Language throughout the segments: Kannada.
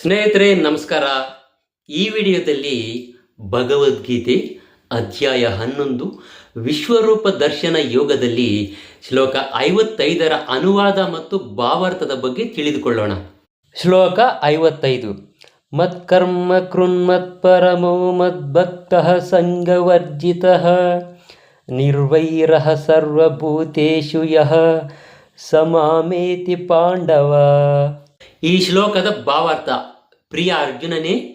ಸ್ನೇಹಿತರೆ, ನಮಸ್ಕಾರ. ಈ ವಿಡಿಯೋದಲ್ಲಿ ಭಗವದ್ಗೀತೆ ಅಧ್ಯಾಯ ಹನ್ನೊಂದು, ವಿಶ್ವರೂಪ ದರ್ಶನ ಯೋಗದಲ್ಲಿ ಶ್ಲೋಕ ಐವತ್ತೈದರ ಅನುವಾದ ಮತ್ತು ಭಾವಾರ್ಥದ ಬಗ್ಗೆ ತಿಳಿದುಕೊಳ್ಳೋಣ. ಶ್ಲೋಕ ಐವತ್ತೈದು, ಮತ್ಕರ್ಮ ಕೃನ್ಮತ್ಪರಮೋ ಮದ್ಭಕ್ತ ಸಂಗವರ್ಜಿತ ನಿರ್ವೈರ ಸರ್ವಭೂತೇಶು ಯಃ ಸಮಾಮೇತಿ ಪಾಂಡವ ಈ ಶ್ಲೋಕದ ಭಾವಾರ್ಥ, ಪ್ರಿಯ ಅರ್ಜುನನೇ,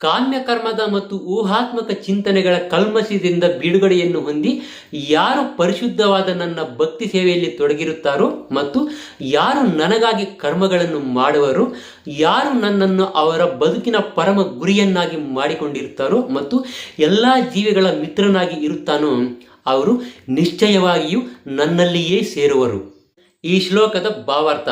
ಕಾಮ್ಯಕರ್ಮದ ಮತ್ತು ಊಹಾತ್ಮಕ ಚಿಂತನೆಗಳ ಕಲ್ಮಶದಿಂದ ಬಿಡುಗಡೆಯನ್ನು ಹೊಂದಿ ಯಾರು ಪರಿಶುದ್ಧವಾದ ನನ್ನ ಭಕ್ತಿ ಸೇವೆಯಲ್ಲಿ ತೊಡಗಿರುತ್ತಾರೋ ಮತ್ತು ಯಾರು ನನಗಾಗಿ ಕರ್ಮಗಳನ್ನು ಮಾಡುವರು, ಯಾರು ನನ್ನನ್ನು ಅವರ ಬದುಕಿನ ಪರಮ ಗುರಿಯನ್ನಾಗಿ ಮಾಡಿಕೊಂಡಿರುತ್ತಾರೋ ಮತ್ತು ಎಲ್ಲ ಜೀವಿಗಳ ಮಿತ್ರನಾಗಿ ಇರುತ್ತಾನೋ, ಅವರು ನಿಶ್ಚಯವಾಗಿಯೂ ನನ್ನಲ್ಲಿಯೇ ಸೇರುವರು. ಈ ಶ್ಲೋಕದ ಭಾವಾರ್ಥ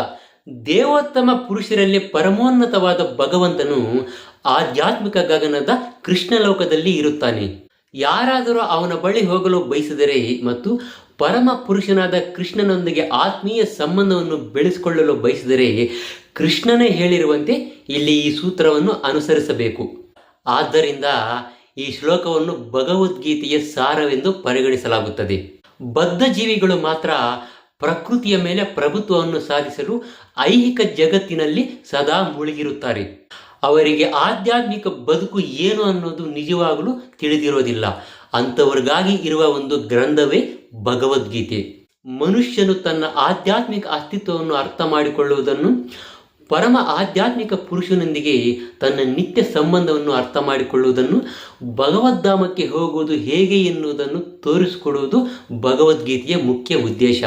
ದೇವೋತ್ತಮ ಪುರುಷರಲ್ಲಿ ಪರಮೋನ್ನತವಾದ ಭಗವಂತನು ಆಧ್ಯಾತ್ಮಿಕ ಗಗನದ ಕೃಷ್ಣ ಲೋಕದಲ್ಲಿ ಇರುತ್ತಾನೆ. ಯಾರಾದರೂ ಅವನ ಬಳಿ ಹೋಗಲು ಬಯಸಿದರೆ ಮತ್ತು ಪರಮ ಪುರುಷನಾದ ಕೃಷ್ಣನೊಂದಿಗೆ ಆತ್ಮೀಯ ಸಂಬಂಧವನ್ನು ಬೆಳೆಸಿಕೊಳ್ಳಲು ಬಯಸಿದರೆ ಕೃಷ್ಣನೇ ಹೇಳಿರುವಂತೆ ಇಲ್ಲಿ ಈ ಸೂತ್ರವನ್ನು ಅನುಸರಿಸಬೇಕು. ಆದ್ದರಿಂದ ಈ ಶ್ಲೋಕವನ್ನು ಭಗವದ್ಗೀತೆಯ ಸಾರವೆಂದು ಪರಿಗಣಿಸಲಾಗುತ್ತದೆ. ಬದ್ಧ ಜೀವಿಗಳು ಮಾತ್ರ ಪ್ರಕೃತಿಯ ಮೇಲೆ ಪ್ರಭುತ್ವವನ್ನು ಸಾಧಿಸಲು ಐಹಿಕ ಜಗತ್ತಿನಲ್ಲಿ ಸದಾ ಮುಳುಗಿರುತ್ತಾರೆ. ಅವರಿಗೆ ಆಧ್ಯಾತ್ಮಿಕ ಬದುಕು ಏನು ಅನ್ನೋದು ನಿಜವಾಗಲೂ ತಿಳಿದಿರೋದಿಲ್ಲ. ಅಂಥವ್ರಿಗಾಗಿ ಇರುವ ಒಂದು ಗ್ರಂಥವೇ ಭಗವದ್ಗೀತೆ. ಮನುಷ್ಯನು ತನ್ನ ಆಧ್ಯಾತ್ಮಿಕ ಅಸ್ತಿತ್ವವನ್ನು ಅರ್ಥ ಮಾಡಿಕೊಳ್ಳುವುದನ್ನು ಪರಮ ಆಧ್ಯಾತ್ಮಿಕ ಪುರುಷನೊಂದಿಗೆ ತನ್ನ ನಿತ್ಯ ಸಂಬಂಧವನ್ನು ಅರ್ಥ ಮಾಡಿಕೊಳ್ಳುವುದನ್ನು, ಭಗವದ್ಧಾಮಕ್ಕೆ ಹೋಗುವುದು ಹೇಗೆ ಎನ್ನುವುದನ್ನು ತೋರಿಸಿಕೊಡುವುದು ಭಗವದ್ಗೀತೆಯ ಮುಖ್ಯ ಉದ್ದೇಶ.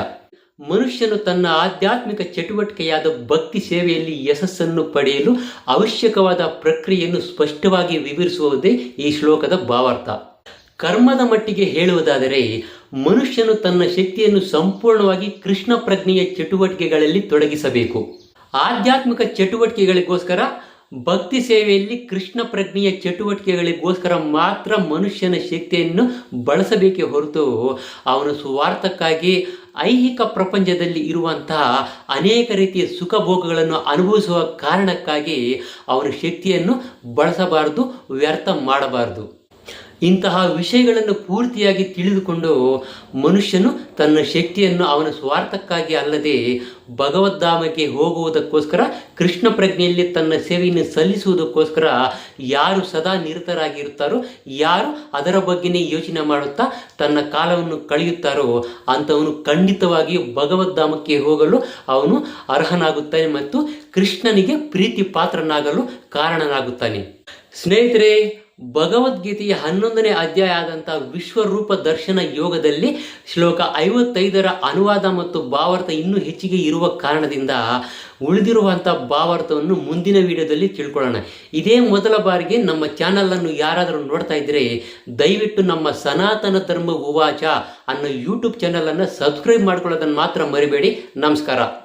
ಮನುಷ್ಯನು ತನ್ನ ಆಧ್ಯಾತ್ಮಿಕ ಚಟುವಟಿಕೆಯಾದ ಭಕ್ತಿ ಸೇವೆಯಲ್ಲಿ ಯಶಸ್ಸನ್ನು ಪಡೆಯಲು ಅವಶ್ಯಕವಾದ ಪ್ರಕ್ರಿಯೆಯನ್ನು ಸ್ಪಷ್ಟವಾಗಿ ವಿವರಿಸುವುದೇ ಈ ಶ್ಲೋಕದ ಭಾವಾರ್ಥ. ಕರ್ಮದ ಮಟ್ಟಿಗೆ ಹೇಳುವುದಾದರೆ, ಮನುಷ್ಯನು ತನ್ನ ಶಕ್ತಿಯನ್ನು ಸಂಪೂರ್ಣವಾಗಿ ಕೃಷ್ಣ ಪ್ರಜ್ಞೆಯ ಚಟುವಟಿಕೆಗಳಲ್ಲಿ ತೊಡಗಿಸಬೇಕು. ಆಧ್ಯಾತ್ಮಿಕ ಚಟುವಟಿಕೆಗಳಿಗೋಸ್ಕರ, ಭಕ್ತಿ ಸೇವೆಯಲ್ಲಿ ಕೃಷ್ಣ ಪ್ರಜ್ಞೆಯ ಚಟುವಟಿಕೆಗಳಿಗೋಸ್ಕರ ಮಾತ್ರ ಮನುಷ್ಯನ ಶಕ್ತಿಯನ್ನು ಬಳಸಬೇಕೇ ಹೊರತು, ಅವನ ಸ್ವಾರ್ಥಕ್ಕಾಗಿ ಐಹಿಕ ಪ್ರಪಂಚದಲ್ಲಿ ಇರುವಂತಹ ಅನೇಕ ರೀತಿಯ ಸುಖ ಭೋಗಗಳನ್ನು ಅನುಭವಿಸುವ ಕಾರಣಕ್ಕಾಗಿ ಅವನ ಶಕ್ತಿಯನ್ನು ಬಳಸಬಾರದು ವ್ಯರ್ಥ ಮಾಡಬಾರದು. ಇಂತಹ ವಿಷಯಗಳನ್ನು ಪೂರ್ತಿಯಾಗಿ ತಿಳಿದುಕೊಂಡು ಮನುಷ್ಯನು ತನ್ನ ಶಕ್ತಿಯನ್ನು ಅವನ ಸ್ವಾರ್ಥಕ್ಕಾಗಿ ಅಲ್ಲದೆ ಭಗವದ್ಧಾಮಕ್ಕೆ ಹೋಗುವುದಕ್ಕೋಸ್ಕರ ಕೃಷ್ಣ ಪ್ರಜ್ಞೆಯಲ್ಲಿ ತನ್ನ ಸೇವೆಯನ್ನು ಸಲ್ಲಿಸುವುದಕ್ಕೋಸ್ಕರ ಯಾರು ಸದಾ ನಿರತರಾಗಿರುತ್ತಾರೋ, ಯಾರು ಅದರ ಬಗ್ಗೆನೇ ಯೋಚನೆ ಮಾಡುತ್ತಾ ತನ್ನ ಕಾಲವನ್ನು ಕಳೆಯುತ್ತಾರೋ ಅಂಥವನು ಖಂಡಿತವಾಗಿ ಭಗವದ್ಧಾಮಕ್ಕೆ ಹೋಗಲು ಅವನು ಅರ್ಹನಾಗುತ್ತಾನೆ ಮತ್ತು ಕೃಷ್ಣನಿಗೆ ಪ್ರೀತಿ ಪಾತ್ರನಾಗಲು ಕಾರಣನಾಗುತ್ತಾನೆ. ಸ್ನೇಹಿತರೆ ಭಗವದ್ಗೀತೆಯ ಹನ್ನೊಂದನೇ ಅಧ್ಯಾಯ ಆದಂಥ ವಿಶ್ವರೂಪ ದರ್ಶನ ಯೋಗದಲ್ಲಿ ಶ್ಲೋಕ ಐವತ್ತೈದರ ಅನುವಾದ ಮತ್ತು ಭಾವಾರ್ಥ ಇನ್ನೂ ಹೆಚ್ಚಿಗೆ ಇರುವ ಕಾರಣದಿಂದ ಉಳಿದಿರುವಂಥ ಭಾವಾರ್ಥವನ್ನು ಮುಂದಿನ ವಿಡಿಯೋದಲ್ಲಿ ತಿಳ್ಕೊಳ್ಳೋಣ. ಇದೇ ಮೊದಲ ಬಾರಿಗೆ ನಮ್ಮ ಚಾನಲನ್ನು ಯಾರಾದರೂ ನೋಡ್ತಾ ಇದ್ದರೆ ದಯವಿಟ್ಟು ನಮ್ಮ ಸನಾತನ ಧರ್ಮ ಉವಾಚ ಅನ್ನೋ ಯೂಟ್ಯೂಬ್ ಚಾನಲನ್ನು ಸಬ್ಸ್ಕ್ರೈಬ್ ಮಾಡ್ಕೊಳ್ಳೋದನ್ನು ಮಾತ್ರ ಮರಿಬೇಡಿ. ನಮಸ್ಕಾರ.